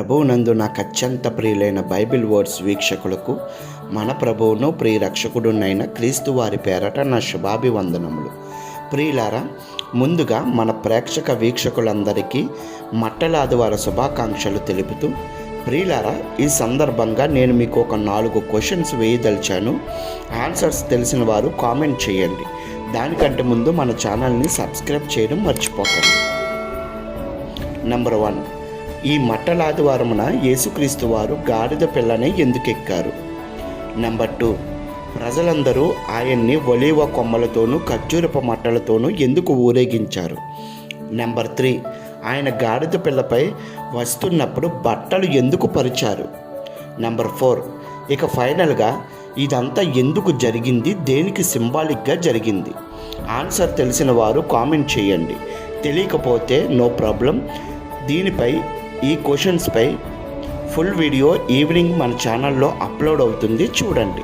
ప్రభువునందు నాకు అత్యంత ప్రియులైన బైబిల్ వర్డ్స్ వీక్షకులకు మన ప్రభువును ప్రియరక్షకుడునైన క్రీస్తు వారి పేరట నా శుభాభివందనములు. ప్రియులారా ముందుగా మన ప్రేక్షక వీక్షకులందరికీ మట్టలాదివార శుభాకాంక్షలు తెలుపుతూ ప్రియులారా ఈ సందర్భంగా నేను మీకు ఒక నాలుగు క్వశ్చన్స్ వేయదలిచాను. ఆన్సర్స్ తెలిసిన వారు కామెంట్ చేయండి. దానికంటే ముందు మన ఛానల్ని సబ్స్క్రైబ్ చేయడం మర్చిపోకండి. నెంబర్ వన్ ఈ మట్టలాదివారమున యేసుక్రీస్తు వారు గాడిద పిల్లని ఎందుకెక్కారు? నెంబర్ టూ ప్రజలందరూ ఆయన్ని ఒలివ కొమ్మలతోనూ ఖర్జూరప మట్టలతోనూ ఎందుకు ఊరేగించారు? నెంబర్ త్రీ ఆయన గాడిద పిల్లపై వస్తున్నప్పుడు బట్టలు ఎందుకు పరిచారు? నెంబర్ ఫోర్ ఇక ఫైనల్గా ఇదంతా ఎందుకు జరిగింది? దేనికి సింబాలిక్గా జరిగింది? ఆన్సర్ తెలిసిన వారు కామెంట్ చేయండి. తెలియకపోతే నో ప్రాబ్లం దీనిపై ఈ క్వశ్చన్స్పై ఫుల్ వీడియో ఈవినింగ్ మన ఛానల్లో అప్లోడ్ అవుతుంది చూడండి.